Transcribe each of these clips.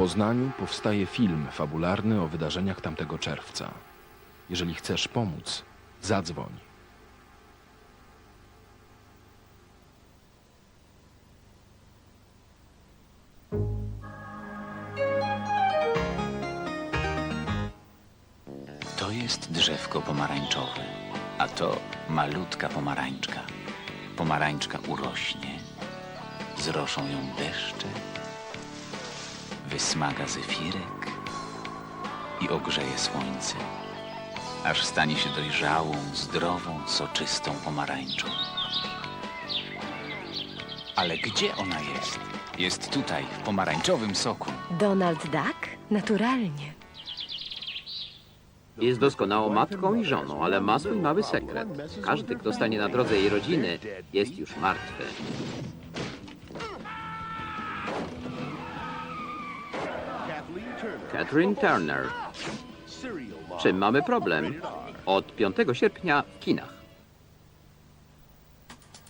Poznaniu powstaje film fabularny o wydarzeniach tamtego czerwca. Jeżeli chcesz pomóc, zadzwoń. To jest drzewko pomarańczowe, a to malutka pomarańczka. Pomarańczka urośnie, zroszą ją deszcze, wysmaga zefirek i ogrzeje słońce, aż stanie się dojrzałą, zdrową, soczystą pomarańczą. Ale gdzie ona jest? Jest tutaj, w pomarańczowym soku. Donald Duck? Naturalnie. Jest doskonałą matką i żoną, ale ma swój mały sekret. Każdy, kto stanie na drodze jej rodziny, jest już martwy. Catherine Turner. Czym mamy problem? Od 5 sierpnia w kinach.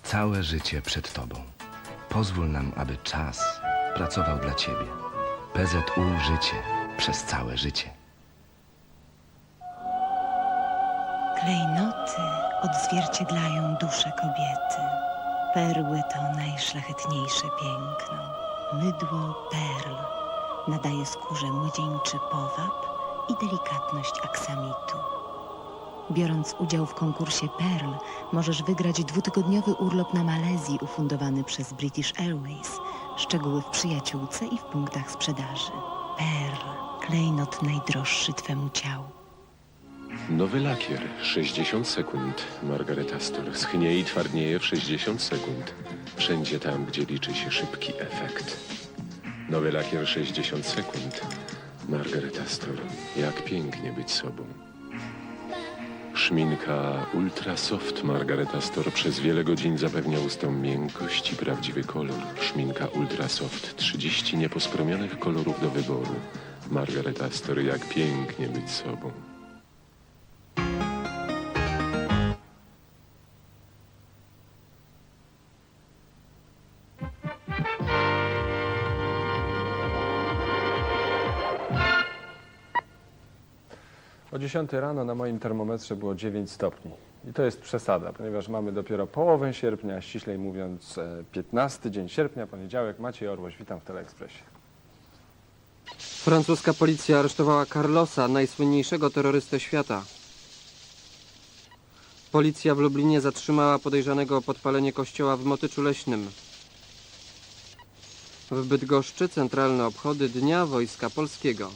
Całe życie przed Tobą. Pozwól nam, aby czas pracował dla Ciebie. PZU Życie przez całe życie. Klejnoty odzwierciedlają duszę kobiety. Perły to najszlachetniejsze piękno. Mydło perl nadaje skórze młodzieńczy powab i delikatność aksamitu. Biorąc udział w konkursie Perl, możesz wygrać dwutygodniowy urlop na Malezji ufundowany przez British Airways. Szczegóły w przyjaciółce i w punktach sprzedaży. Perl, klejnot najdroższy Twemu ciału. Nowy lakier 60 sekund. Margaret Astor schnie i twardnieje w 60 sekund. Wszędzie tam, gdzie liczy się szybki efekt. Nowy lakier 60 sekund. Margaret Astor. Jak pięknie być sobą. Szminka Ultra Soft Margaret Astor przez wiele godzin zapewnia ustom miękkość i prawdziwy kolor. Szminka Ultra Soft 30 niepospromionych kolorów do wyboru. Margaret Astor, jak pięknie być sobą. O 10 rano na moim termometrze było 9 stopni. I to jest przesada, ponieważ mamy dopiero połowę sierpnia, ściślej mówiąc e, 15 dzień sierpnia, poniedziałek. Maciej Orłoś, witam w Teleekspresie. Francuska policja aresztowała Carlosa, najsłynniejszego terrorystę świata. Policja w Lublinie zatrzymała podejrzanego o podpalenie kościoła w Motyczu Leśnym. W Bydgoszczy centralne obchody Dnia Wojska Polskiego.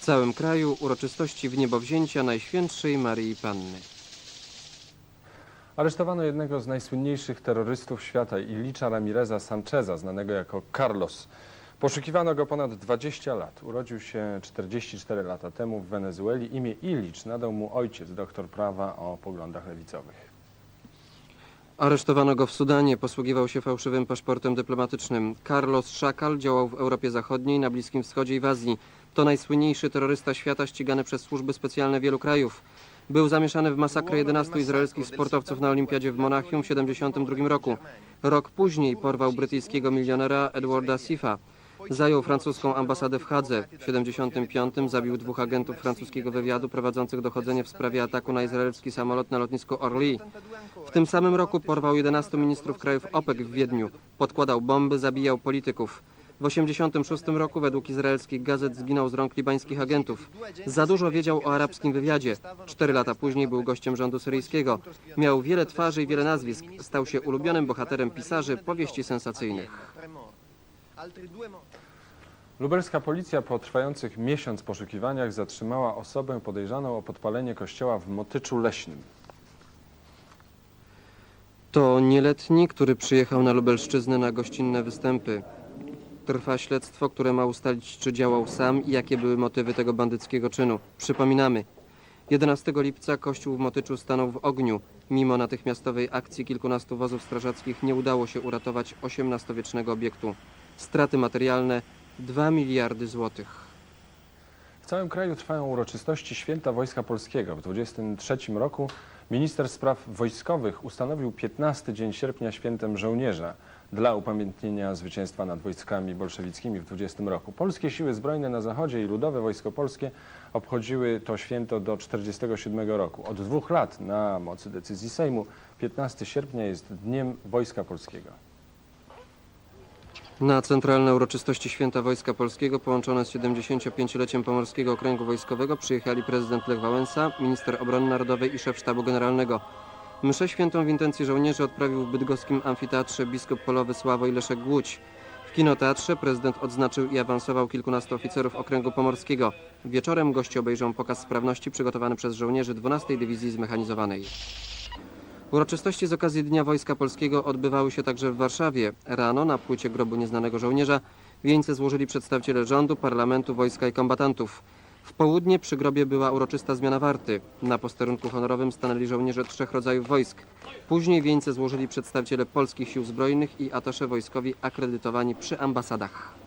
W całym kraju uroczystości w niebowzięcia Najświętszej Maryi Panny. Aresztowano jednego z najsłynniejszych terrorystów świata, Ilicza Ramireza Sancheza, znanego jako Carlos. Poszukiwano go ponad 20 lat. Urodził się 44 lata temu w Wenezueli. Imię Ilicz nadał mu ojciec, doktor prawa o poglądach lewicowych. Aresztowano go w Sudanie, posługiwał się fałszywym paszportem dyplomatycznym. Carlos Szakal działał w Europie Zachodniej, na Bliskim Wschodzie i w Azji. To najsłynniejszy terrorysta świata ścigany przez służby specjalne wielu krajów. Był zamieszany w masakrę 11 izraelskich sportowców na Olimpiadzie w Monachium w 1972 roku. Rok później porwał brytyjskiego milionera Edwarda Sifa. Zajął francuską ambasadę w Hadze. W 1975 zabił dwóch agentów francuskiego wywiadu prowadzących dochodzenie w sprawie ataku na izraelski samolot na lotnisku Orly. W tym samym roku porwał 11 ministrów krajów OPEC w Wiedniu. Podkładał bomby, zabijał polityków. W 1986 roku według izraelskich gazet zginął z rąk libańskich agentów. Za dużo wiedział o arabskim wywiadzie. Cztery lata później był gościem rządu syryjskiego. Miał wiele twarzy i wiele nazwisk. Stał się ulubionym bohaterem pisarzy powieści sensacyjnych. Lubelska policja po trwających miesiąc poszukiwaniach zatrzymała osobę podejrzaną o podpalenie kościoła w Motyczu Leśnym. To nieletni, który przyjechał na Lubelszczyznę na gościnne występy. Trwa śledztwo, które ma ustalić, czy działał sam i jakie były motywy tego bandyckiego czynu. Przypominamy, 11 lipca kościół w Motyczu stanął w ogniu. Mimo natychmiastowej akcji kilkunastu wozów strażackich nie udało się uratować XVIII-wiecznego obiektu. Straty materialne 2 miliardy złotych. W całym kraju trwają uroczystości Święta Wojska Polskiego. W 23 roku minister spraw wojskowych ustanowił 15 dzień sierpnia świętem żołnierza. dla upamiętnienia zwycięstwa nad wojskami bolszewickimi w 20 roku. Polskie siły zbrojne na zachodzie i Ludowe Wojsko Polskie obchodziły to święto do 47 roku. Od dwóch lat na mocy decyzji Sejmu 15 sierpnia jest Dniem Wojska Polskiego. Na centralne uroczystości Święta Wojska Polskiego połączone z 75-leciem Pomorskiego Okręgu Wojskowego przyjechali prezydent Lech Wałęsa, minister obrony narodowej i szef sztabu generalnego. Mszę świętą w intencji żołnierzy odprawił w bydgoskim amfiteatrze biskup polowy Sławoj Leszek Głódź. W kinoteatrze prezydent odznaczył i awansował kilkunastu oficerów Okręgu Pomorskiego. Wieczorem goście obejrzą pokaz sprawności przygotowany przez żołnierzy 12 Dywizji Zmechanizowanej. Uroczystości z okazji Dnia Wojska Polskiego odbywały się także w Warszawie. Rano na płycie grobu nieznanego żołnierza wieńce złożyli przedstawiciele rządu, parlamentu, wojska i kombatantów. W południe przy grobie była uroczysta zmiana warty. Na posterunku honorowym stanęli żołnierze trzech rodzajów wojsk. Później wieńce złożyli przedstawiciele polskich sił zbrojnych i atasze wojskowi akredytowani przy ambasadach.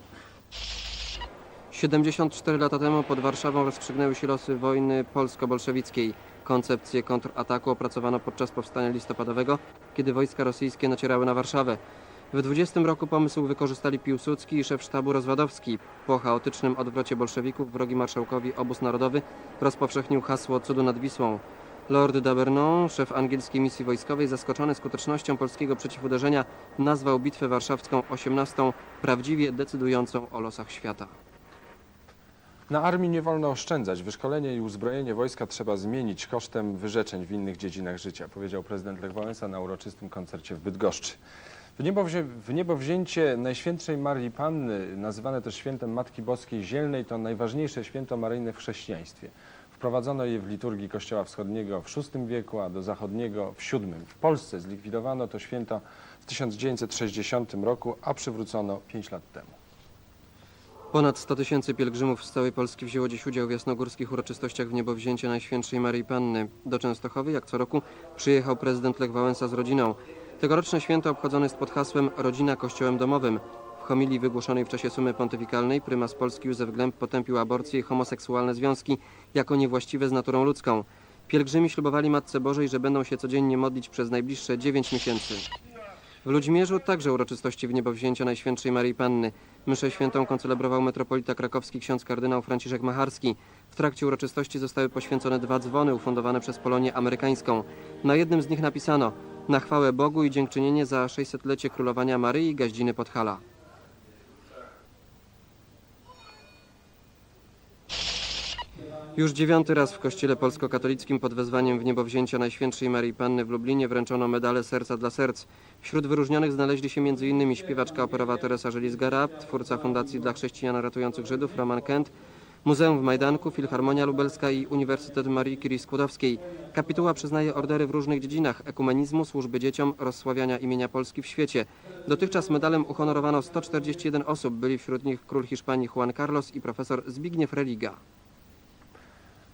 74 lata temu pod Warszawą rozstrzygnęły się losy wojny polsko-bolszewickiej. Koncepcję kontrataku opracowano podczas powstania listopadowego, kiedy wojska rosyjskie nacierały na Warszawę. W 20 roku pomysł wykorzystali Piłsudski i szef sztabu Rozwadowski. Po chaotycznym odwrocie bolszewików wrogi marszałkowi obóz narodowy rozpowszechnił hasło cudu nad Wisłą. Lord d'Abernon, szef angielskiej misji wojskowej, zaskoczony skutecznością polskiego przeciwuderzenia, nazwał bitwę warszawską 18 prawdziwie decydującą o losach świata. Na armii nie wolno oszczędzać. Wyszkolenie i uzbrojenie wojska trzeba zmienić kosztem wyrzeczeń w innych dziedzinach życia, powiedział prezydent Lech Wałęsa na uroczystym koncercie w Bydgoszczy. W, niebowzię, w niebowzięcie Najświętszej Marii Panny, nazywane też świętem Matki Boskiej Zielnej, to najważniejsze święto maryjne w chrześcijaństwie. Wprowadzono je w liturgii Kościoła Wschodniego w VI wieku, a do zachodniego w VII. W Polsce zlikwidowano to święto w 1960 roku, a przywrócono 5 lat temu. Ponad 100 tysięcy pielgrzymów z całej Polski wzięło dziś udział w jasnogórskich uroczystościach w niebowzięcie Najświętszej Maryi Panny. Do Częstochowy, jak co roku, przyjechał prezydent Lech Wałęsa z rodziną. Tegoroczne święto obchodzone jest pod hasłem Rodzina Kościołem Domowym. W homilii wygłoszonej w czasie sumy pontyfikalnej prymas Polski Józef Glemp potępił aborcję i homoseksualne związki jako niewłaściwe z naturą ludzką. Pielgrzymi ślubowali Matce Bożej, że będą się codziennie modlić przez najbliższe 9 miesięcy. W Ludźmierzu także uroczystości w niebowzięcia Najświętszej Maryi Panny. Mszę świętą koncelebrował metropolita krakowski ksiądz kardynał Franciszek Macharski. W trakcie uroczystości zostały poświęcone dwa dzwony ufundowane przez Polonię amerykańską. Na jednym z nich napisano na chwałę Bogu i dziękczynienie za 600-lecie królowania Maryi Gaździny Podhala. Już dziewiąty raz w kościele polsko-katolickim pod wezwaniem w niebowzięcia Najświętszej Maryi Panny w Lublinie wręczono medale Serca dla Serc. Wśród wyróżnionych znaleźli się m.in. śpiewaczka operowa Teresa Żelizgara, twórca Fundacji dla Chrześcijan Ratujących Żydów Roman Kent, Muzeum w Majdanku, Filharmonia Lubelska i Uniwersytet Marii Curie Skłodowskiej. Kapituła przyznaje ordery w różnych dziedzinach ekumenizmu, służby dzieciom, rozsławiania imienia Polski w świecie. Dotychczas medalem uhonorowano 141 osób, byli wśród nich król Hiszpanii Juan Carlos i profesor Zbigniew Religa.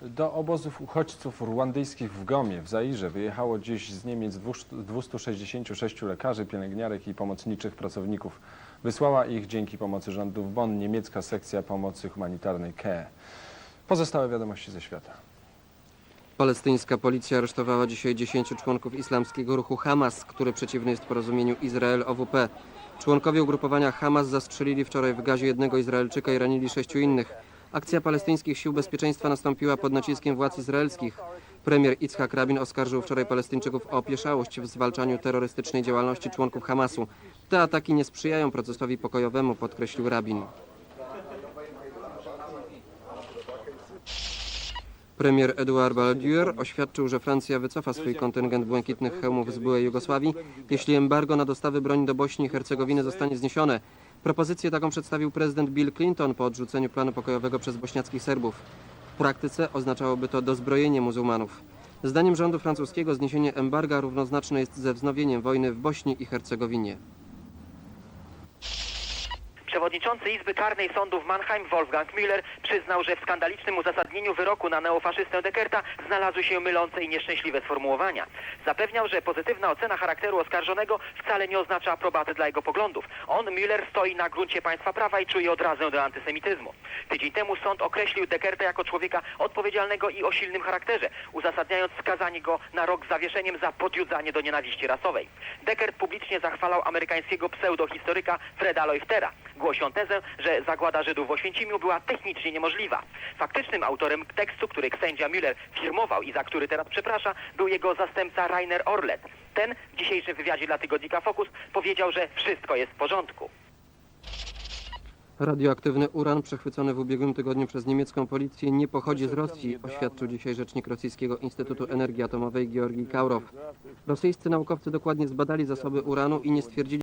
Do obozów uchodźców ruandyjskich w Gomie, w Zairze, wyjechało dziś z Niemiec 266 lekarzy, pielęgniarek i pomocniczych pracowników. Wysłała ich dzięki pomocy rządu w Bonn niemiecka sekcja pomocy humanitarnej KE. Pozostałe wiadomości ze świata. Palestyńska policja aresztowała dzisiaj 10 członków islamskiego ruchu Hamas, który przeciwny jest porozumieniu Izrael-OWP. Członkowie ugrupowania Hamas zastrzelili wczoraj w gazie jednego Izraelczyka i ranili sześciu innych. Akcja palestyńskich sił bezpieczeństwa nastąpiła pod naciskiem władz izraelskich. Premier Itzhak Rabin oskarżył wczoraj Palestyńczyków o opieszałość w zwalczaniu terrorystycznej działalności członków Hamasu. Te ataki nie sprzyjają procesowi pokojowemu, podkreślił Rabin. Premier Edouard Balladur oświadczył, że Francja wycofa swój kontyngent błękitnych hełmów z byłej Jugosławii, jeśli embargo na dostawy broni do Bośni i Hercegowiny zostanie zniesione. Propozycję taką przedstawił prezydent Bill Clinton po odrzuceniu planu pokojowego przez bośniackich Serbów. W praktyce oznaczałoby to dozbrojenie muzułmanów. Zdaniem rządu francuskiego zniesienie embarga równoznaczne jest ze wznowieniem wojny w Bośni i Hercegowinie. Przewodniczący Izby Karnej Sądu w Mannheim Wolfgang Müller przyznał, że w skandalicznym uzasadnieniu wyroku na neofaszystę Deckerta znalazły się mylące i nieszczęśliwe sformułowania. Zapewniał, że pozytywna ocena charakteru oskarżonego wcale nie oznacza aprobaty dla jego poglądów. On, Müller, stoi na gruncie państwa prawa i czuje odrazę do antysemityzmu. Tydzień temu sąd określił Deckerta jako człowieka odpowiedzialnego i o silnym charakterze, uzasadniając skazanie go na rok zawieszeniem za podjudzanie do nienawiści rasowej. Deckert publicznie zachwalał amerykańskiego pseudohistoryka Freda Leuchtera. On tezę, że zagłada Żydów w Oświęcimiu była technicznie niemożliwa. Faktycznym autorem tekstu, który sędzia Müller firmował i za który teraz przeprasza, był jego zastępca Rainer Orlet. Ten w dzisiejszym wywiadzie dla tygodnika Focus powiedział, że wszystko jest w porządku. Radioaktywny uran przechwycony w ubiegłym tygodniu przez niemiecką policję nie pochodzi z Rosji, oświadczył dzisiaj rzecznik Rosyjskiego Instytutu Energii Atomowej Georgi Kaurow. Rosyjscy naukowcy dokładnie zbadali zasoby uranu i nie stwierdzili